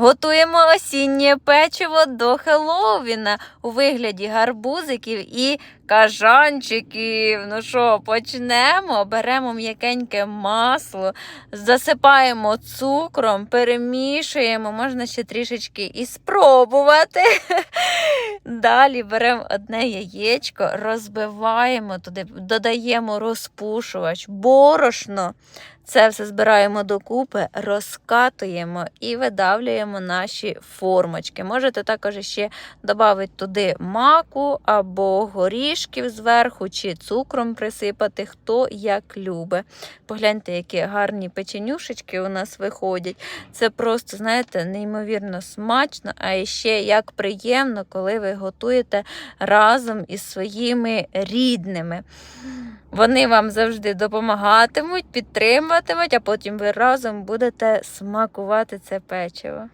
Готуємо осіннє печиво до Хеллоуіна у вигляді гарбузиків і кажанчиків. Ну що, почнемо. Беремо м'якеньке масло, засипаємо цукром, перемішуємо, можна ще трішечки і спробувати. Далі беремо одне яєчко, розбиваємо туди, додаємо розпушувач, борошно. Це все збираємо докупи, розкатуємо і видавлюємо наші формочки. Можете також ще додати туди маку або горішків зверху, чи цукром присипати, хто як любить. Погляньте, які гарні печенюшечки у нас виходять. Це просто, знаєте, неймовірно смачно, а ще як приємно, коли ви готуєте разом із своїми рідними. Вони вам завжди допомагатимуть, підтримуватимуть, а потім ви разом будете смакувати це печиво.